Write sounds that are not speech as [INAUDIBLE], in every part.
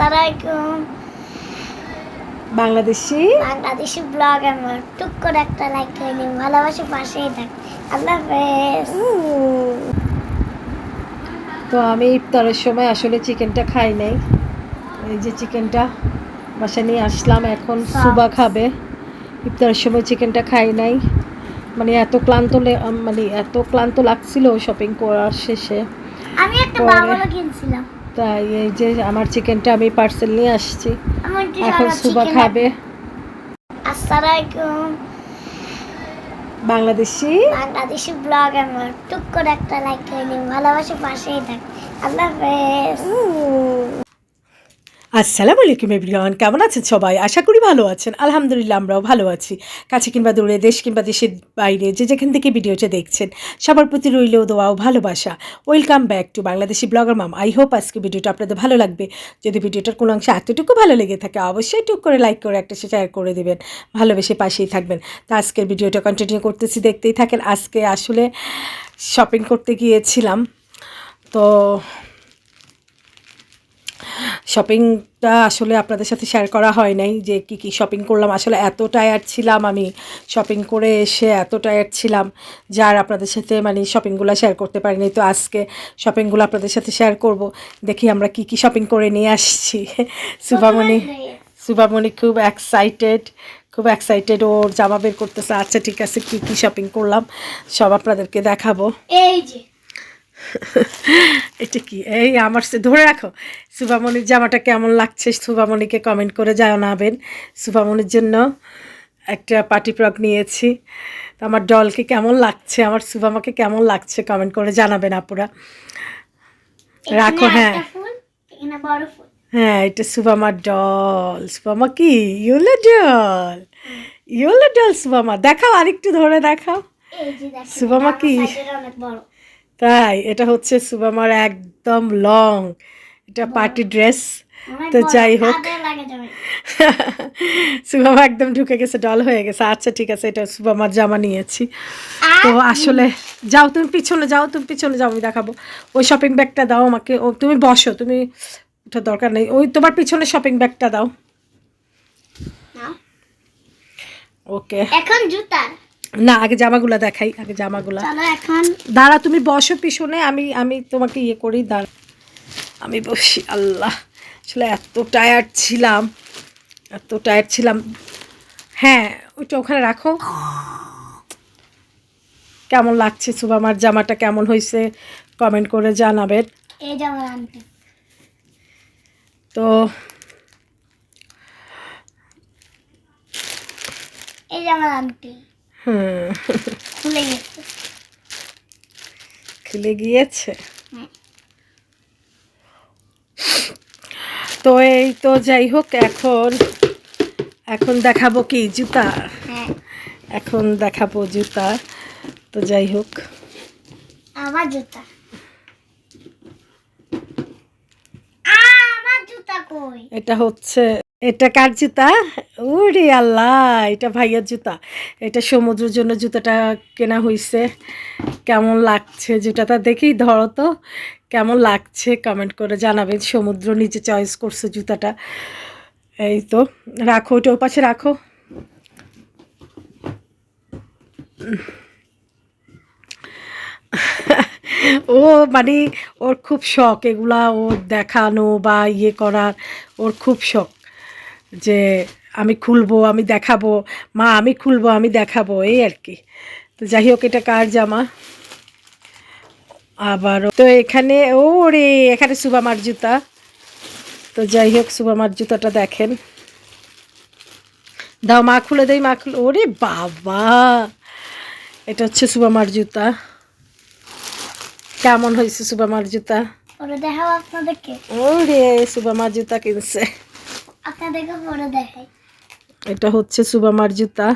আসসালামাইকুম বাংলাদেশি? বাংলাদেশি ব্লগ আমার। টুক করে একটা লাইক করে নিন ভালোবাসি পাশেই থাক। আল্লাহ হাফেজ। তো আমি ইফতারের সময় আসলে চিকেনটা খাই নাই। এই যে চিকেনটা বাসা নিয়ে আসলাম এখন সুবা খাবে। ইফতারের সময় চিকেনটা খাই নাই। মানে এত ক্লান্ত মানে এত ক্লান্ত লাগছিল শপিং করার শেষে। আমি একটা পরে। কিনছিলাম। তাই এই যে আমার চিকেনটা আমি পার্সেল নিয়ে আসছি। এখন সুবা খাবে। আসসালামাইকুম বাংলাদেশি? বাংলাদেশি ব্লগ আমার। টুক করে একটা লাইক করে নিন ভালোবাসি পাশেই থাক। আল্লাহ হাফেজ। আসসালামু আলাইকুম এভরিওয়ান কেমন আছেন সবাই? আশা করি ভালো আছেন। আলহামদুলিল্লাহ, আমরাও ভালো আছি। কাছে কিংবা দূরে, দেশ কিংবা দেশের বাইরে, যে যেখান থেকে ভিডিওটা দেখছেন, সবার প্রতি রইল দোয়া ও ভালোবাসা। Welcome back to Bangladeshi blogger ma'am. I hope আজকে ভিডিওটা আপনাদের ভালো লাগবে। যদি ভিডিওটার কোনো অংশে এতটুকু ভালো লেগে থাকে, অবশ্যই টুক করে লাইক করে একটা শেয়ার করে দেবেন। ভালোবেসে পাশেই থাকবেন। তো আজকের ভিডিওটা কন্টিনিউ করতেছি, দেখতেই থাকেন। আজকে আসলে শপিং করতে গিয়েছিলাম। তো শপিংটা আসলে আপনাদের সাথে শেয়ার করা হয় নাই যে কি কি শপিং করলাম। আসলে এত টায়ার্ড ছিলাম আমি শপিং করে এসে এত টায়ার্ড ছিলাম যার আপনাদের সাথে মানে শপিংগুলো শেয়ার করতে পারিনি। তো আজকে শপিংগুলো আপনাদের সাথে শেয়ার করব। দেখি আমরা কি কি শপিং করে নিয়ে আসছি। [LAUGHS] সুভামণি সুভামণি খুব এক্সাইটেড খুব এক্সাইটেড ওর জামা বের করতেছে। আচ্ছা ঠিক আছে, কী কী শপিং করলাম? সব আপনাদেরকে দেখাবো। এই যে [LAUGHS] এটা কি? এই আমার সে ধরে রাখো সুভামণির জামাটা কেমন লাগছে সুভামণিকে কমেন্ট করে জানাবেন। সুভামণির জন্য একটা পার্টি ফ্রক নিয়েছি। তো আমার ডলকে কেমন লাগছে আমার সুভামাকে কেমন লাগছে কমেন্ট করে জানাবেন আপুরা। রাখো হ্যাঁ। হ্যাঁ এটা সুভামার ডল সুভামা কি? ইউলো ডল ইউলো ডল সুভামা দেখাও আরেকটু ধরে দেখাও। সুবামা কি? তাই এটা হচ্ছে সুভামার একদম লং এটা পার্টি ড্রেস। তো যাই হোক। [LAUGHS] সুবামা একদম ঢুকে গেছে ডল হয়ে গেছে। আচ্ছা ঠিক আছে এটা সুবামার জামা নিয়েছি। তো আসলে যাও তুমি পিছনে যাও তুমি পিছনে যাও আমি দেখাবো। ওই শপিং ব্যাগটা দাও আমাকে। ও তুমি বসো তুমি ওটা দরকার নেই। ওই তোমার পিছনে শপিং ব্যাগটা দাও। ওকে এখন জুতার। না আগে জামাগুলা দেখাই আগে জামাগুলা। চলো এখন। দাঁড়া তুমি বসো পিছনে আমি আমি তোমাকে ইয়ে করি দাঁড়া। আমি বসি আল্লাহ আসলে এত টায়ার্ড ছিলাম এত টায়ার্ড ছিলাম। হ্যাঁ ওইটা ওখানে রাখো। কেমন লাগছে সুবামার জামাটা কেমন হয়েছে? কমেন্ট করে জানাবেন তো এই আমার আন্টি হুম খুলে গেছে খুলে গিয়েছে। তো এই তো যাই হোক এখন এখন দেখাবো কি জুতা? হ্যাঁ। এখন দেখাবো জুতা। তো যাই হোক। আমার জুতা। আমার জুতা কই? এটা হচ্ছে এটা কার জুতা? ওরে আল্লাহ, এটা ভাইয়ার জুতা। এটা সমুদ্রের জন্য জুতাটা কেনা হয়েছে কেমন লাগছে জুতাটা দেখেই ধরো তো। কেমন লাগছে? কমেন্ট করে জানাবেন। সমুদ্র নিজে চয়েস করছে জুতাটা। এই তো, রাখো, ওটা পাশে রাখো। ও মানে ওর খুব শখ। এগুলা ওর দেখানো বা ইয়ে করার, ওর খুব শখ। যে আমি খুলবো আমি দেখাবো মা আমি খুলবো আমি দেখাবো এই আর কি। তো যাই হোক এটা কার জামা? আবার তো এখানে ও রে এখানে সুবামার জুতা তো যাই হোক সুবামার জুতাটা দেখেন। দাও মা খুলে দেয় মা খুলে ওরে বাবা! এটা হচ্ছে সুবামার জুতা কেমন হয়েছে সুবামার জুতা পরে দেখাও আপনাদেরকে। ওরে সুবামার জুতা কিনছে। আপনাদেরকে পরে দেখাই। এটা হচ্ছে সুবামার জুতা।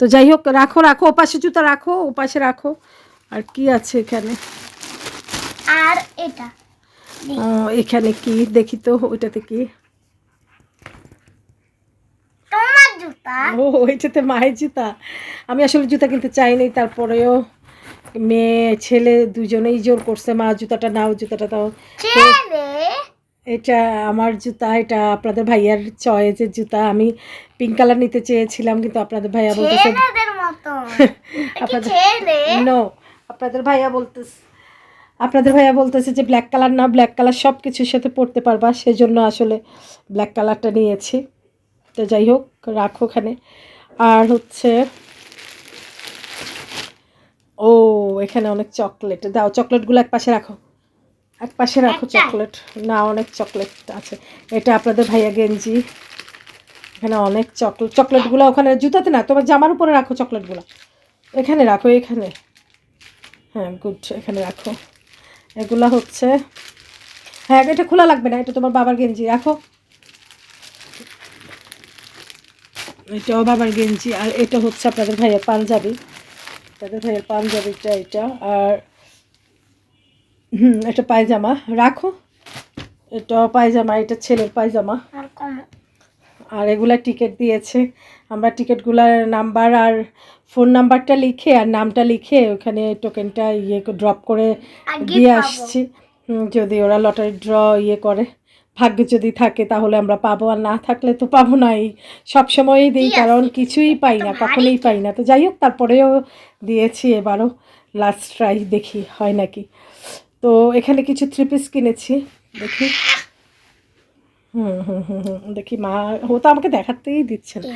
তো যাই হোক রাখো রাখো ওপাশে জুতা রাখো ওপাশে রাখো। আর কি আছে এখানে? আর এটা এখানে কি? দেখি তো ওইটাতে কি? ও ওইটাতে মায়ের জুতা। আমি আসলে জুতা কিনতে চাইনি তারপরেও মেয়ে ছেলে দুজনেই জোর করছে মা জুতাটা নাও জুতাটা দাও। ছেলে? এটা আমার জুতা এটা আপনাদের ভাইয়ার চয়েসের জুতা। আমি পিঙ্ক কালার নিতে চেয়েছিলাম কিন্তু আপনাদের ভাইয়া বলতেছে [LAUGHS] আপনাদের নো আপনাদের ভাইয়া বলতেছে আপনাদের ভাইয়া বলতেছে যে ব্ল্যাক কালার না ব্ল্যাক কালার সব কিছুর সাথে পরতে পারবা সেজন্য আসলে ব্ল্যাক কালারটা নিয়েছি। তো যাই হোক রাখো ওখানে। আর হচ্ছে ও এখানে অনেক চকলেট দাও চকলেটগুলো এক পাশে রাখো। এক পাশে রাখো চকলেট না অনেক চকলেট আছে। এটা আপনাদের ভাইয়া গেঞ্জি। এখানে অনেক চকলেট চকলেটগুলো ওখানে জুতাতে না তোমার জামার উপরে রাখো চকলেটগুলো এখানে রাখো এখানে। হ্যাঁ গুড এখানে রাখো। এগুলা হচ্ছে হ্যাঁ এটা খোলা লাগবে না এটা তোমার বাবার গেঞ্জি রাখো। এটাও বাবার গেঞ্জি আর এটা হচ্ছে আপনাদের ভাইয়ের পাঞ্জাবি। আপনাদের ভাইয়ের পাঞ্জাবিটা এটা আর হুম এটা পায়জামা। রাখো। এটাও পায়জামা এটা ছেলের পায়জামা। আর এগুলা টিকিট দিয়েছে। আমরা টিকিটগুলার নাম্বার আর ফোন নাম্বারটা লিখে আর নামটা লিখে ওখানে টোকেনটা ইয়ে ড্রপ করে দিয়ে আসছি। যদি ওরা লটারি ড্র ইয়ে করে। ভাগ্য যদি থাকে তাহলে আমরা পাবো আর না থাকলে তো পাবো না। এই সবসময়ই দিই কারণ কিছুই পাই না কখনোই পাই না। তো যাই হোক তারপরেও দিয়েছি এবারও লাস্ট ট্রাই দেখি হয় নাকি। তো এখানে কিছু থ্রি পিস কিনেছি। দেখি। হুম হুম হুম হুম দেখি মা ও তো আমাকে দেখাতেই দিচ্ছে না।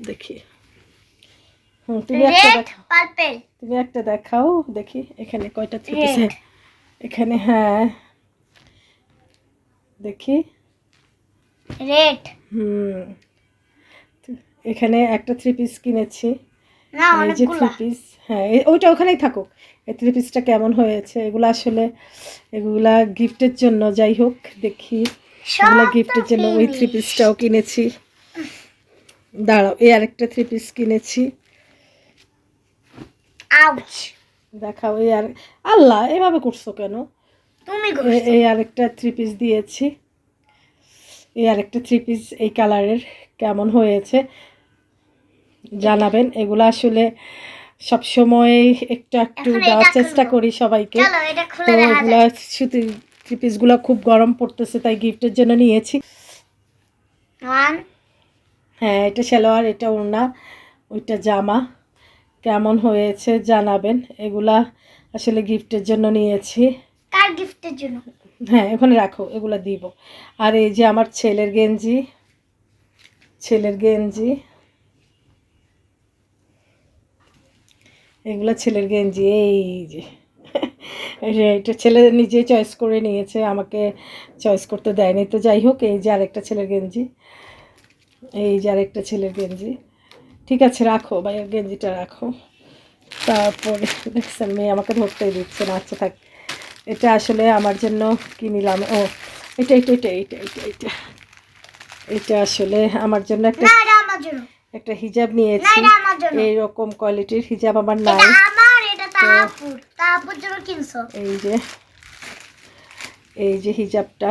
দেখি। হুম তুমি একটা দেখাও তুমি একটা দেখাও দেখি এখানে কয়টা থ্রি পিস এখানে হ্যাঁ। দেখি। রেড হুম। এখানে একটা থ্রি পিস কিনেছি। না এই যে অনেকগুলো। থ্রি পিস হ্যাঁ ওইটা ওখানেই থাকুক। এই থ্রি পিসটা কেমন হয়েছে? এগুলো আসলে এগুলা গিফটের জন্য যাই হোক দেখি। এগুলো গিফটের জন্য ওই থ্রি পিসটাও কিনেছি। দাঁড়াও এই আরেকটা থ্রি পিস কিনেছি। দেখাও এই আর আল্লাহ এভাবে করছ কেন? তুমি এই আরেকটা থ্রি পিস দিয়েছি। এই আরেকটা থ্রি পিস এই কালারের কেমন হয়েছে? জানাবেন। এগুলো আসলে সবসময় একটু একটু দেওয়ার চেষ্টা করি সবাইকে। তো এগুলা সুতির থ্রি পিসগুলো খুব গরম পড়তেছে তাই গিফটের জন্য নিয়েছি। হ্যাঁ এটা সালোয়ার এটা ওড়না ওইটা জামা। কেমন হয়েছে জানাবেন। এগুলা আসলে গিফটের জন্য নিয়েছি। কার গিফটের জন্য? হ্যাঁ ওখানে রাখো এগুলো দিব। আর এই যে আমার ছেলের গেঞ্জি ছেলের গেঞ্জি। এগুলো ছেলের গেঞ্জি, এই যে। এটা ছেলে নিজে চয়েস করে নিয়েছে, আমাকে চয়েস করতে দেয়নি। তো যাই হোক, এই যে আরেকটা ছেলের গেঞ্জি। এই যে আরেকটা ছেলের গেঞ্জি। ঠিক আছে, রাখো ভাইয়ের গেঞ্জিটা রাখো। তারপরে দেখছেন মেয়ে আমাকে ধরতেই দিচ্ছে, না আচ্ছা থাক। এটা আসলে আমার জন্য কি নিলাম? ও, এটা এটা এটা এটা এটা এটা। এটা আসলে আমার জন্য একটা একটা হিজাব নিয়েছি। এইরকম কোয়ালিটির হিজাব আমার নাই। এই যে এই যে হিজাবটা।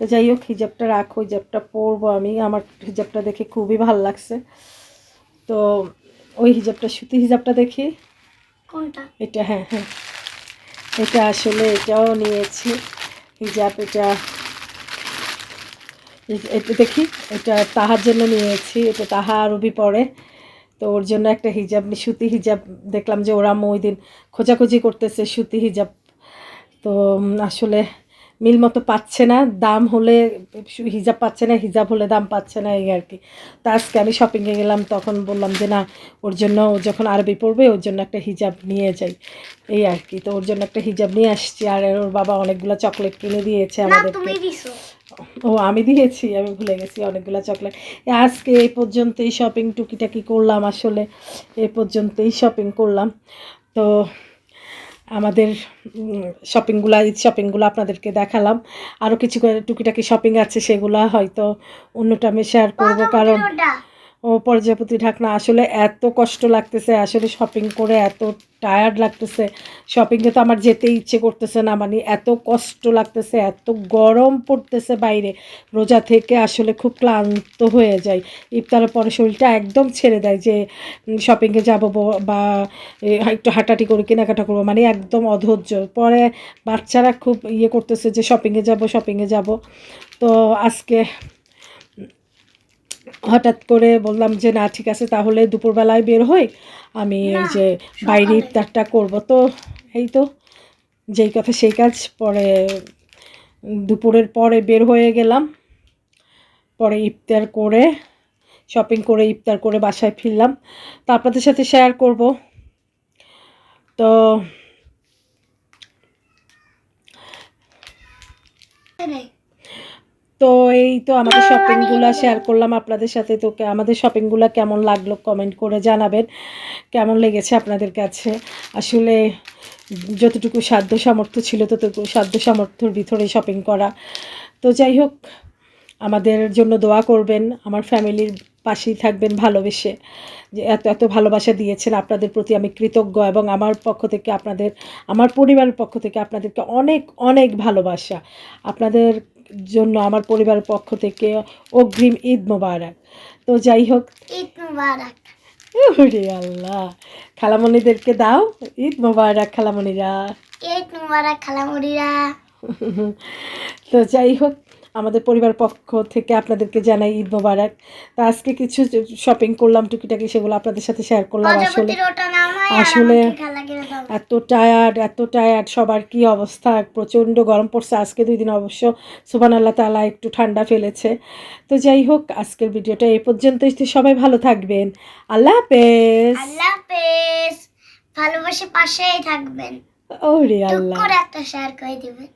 তো যাই হোক হিজাবটা রাখো হিজাবটা পরবো আমি। আমার হিজাবটা দেখে খুবই ভালো লাগছে। তো ওই হিজাবটা সুতি হিজাবটা দেখি। কোনটা? এটা হ্যাঁ হ্যাঁ। এটা আসলে এটাও নিয়েছি। হিজাব এটা এটা দেখি এটা তাহার জন্য নিয়েছি এটা তাহা আরবি পড়ে তো ওর জন্য একটা হিজাব সুতি হিজাব দেখলাম যে ওরা ওই দিন খোঁজাখুঁজি করতেছে সুতি হিজাব। তো আসলে মিল মতো পাচ্ছে না দাম হলে হিজাব পাচ্ছে না হিজাব হলে দাম পাচ্ছে না এই আর কি। তো আজকে আমি শপিংয়ে গেলাম তখন বললাম যে না ওর জন্য ও যখন আরবি পড়বে ওর জন্য একটা হিজাব নিয়ে যাই। এই আর কি তো ওর জন্য একটা হিজাব নিয়ে আসছি আর ওর বাবা অনেকগুলো চকলেট কিনে দিয়েছে আমাদেরকে। ও, আমি দিয়েছি, আমি ভুলে গেছি অনেকগুলো চকলেট। আজকে এই পর্যন্তই শপিং টুকিটাকি করলাম আসলে এই পর্যন্তই শপিং করলাম। তো আমাদের শপিংগুলো ঈদ শপিংগুলো আপনাদেরকে দেখালাম। আরও কিছু টুকিটাকি শপিং আছে সেগুলো হয়তো অন্য টাইমে শেয়ার করব, কারণ ও প্রজাপতি ঢাকনা, আসলে এত কষ্ট লাগতেছে, আসলে শপিং করে এত টায়ার্ড লাগতেছে। শপিংয়ে তো আমার যেতে ইচ্ছে করতেছে না মানে এত কষ্ট লাগতেছে, এত গরম পড়তেছে বাইরে। রোজা থেকে আসলে খুব ক্লান্ত হয়ে যায় ইফতারের পরে শরীরটা একদম ছেড়ে দেয় যে শপিংয়ে যাব বা একটু হাঁটাহাঁটি করে, কেনাকাটা করব মানে একদম অধৈর্য। পরে বাচ্চারা খুব ইয়ে করতেছে যে শপিংয়ে যাব শপিংয়ে যাব। তো আজকে হঠাৎ করে বললাম যে না ঠিক আছে তাহলে দুপুরবেলায় বের হই। আমি এই যে বাইরে ইফতারটা করব। তো এই তো যেই কথা সেই কাজ। পরে দুপুরের পরে বের হয়ে গেলাম। পরে ইফতার করে শপিং করে ইফতার করে বাসায় ফিরলাম। তো আপনাদের সাথে শেয়ার করব। তো তো এই তো আমাদের শপিংগুলো শেয়ার করলাম আপনাদের সাথে। তো আমাদের শপিংগুলো কেমন লাগল কমেন্ট করে জানাবেন। কেমন লেগেছে আপনাদের কাছে? আসলে যতটুকু সাধ্য সামর্থ্য ছিল ততটুকু সাধ্য সামর্থ্যর ভিতরে শপিং করা। তো যাই হোক, আমাদের জন্য দোয়া করবেন। আমার ফ্যামিলির পাশেই থাকবেন ভালোবেসে। যে এত এত ভালোবাসা দিয়েছেন আপনাদের প্রতি আমি কৃতজ্ঞ এবং আমার পক্ষ থেকে আপনাদের, আমার পরিবারের পক্ষ থেকে আপনাদেরকে অনেক অনেক ভালোবাসা। আপনাদের জন্য আমার পরিবারের পক্ষ থেকে অগ্রিম ঈদ মোবারক। তো যাই হোক। ঈদ মোবারক। ওরে আল্লাহ। খালামণিদেরকে দাও। ঈদ মোবারক খালামণিরা। ঈদ মোবারক খালামণিরা। তো যাই হোক। আমাদের পরিবার পক্ষ থেকে আপনাদেরকে জানাই ঈদ মোবারক। তো আজকে কিছু শপিং করলাম টুকিটাকি সেগুলো আপনাদের সাথে শেয়ার করলাম আসলে। আসলে- এত টায়ার্ড এত টায়ার্ড সবার কি অবস্থা? প্রচণ্ড গরম পড়ছে আজকে দুই দিন অবশ্য। সুবান আল্লাহ তালা একটু ঠান্ডা ফেলেছে। তো যাই হোক আজকের ভিডিওটা এই পর্যন্তই। তো সবাই ভালো থাকবেন। আল্লাহ হাফেজ। আল্লাহ হাফেজ। ভালোবাসে পাশেই থাকবেন। ওরে আল্লাহ। একটা শেয়ার করে দিবেন।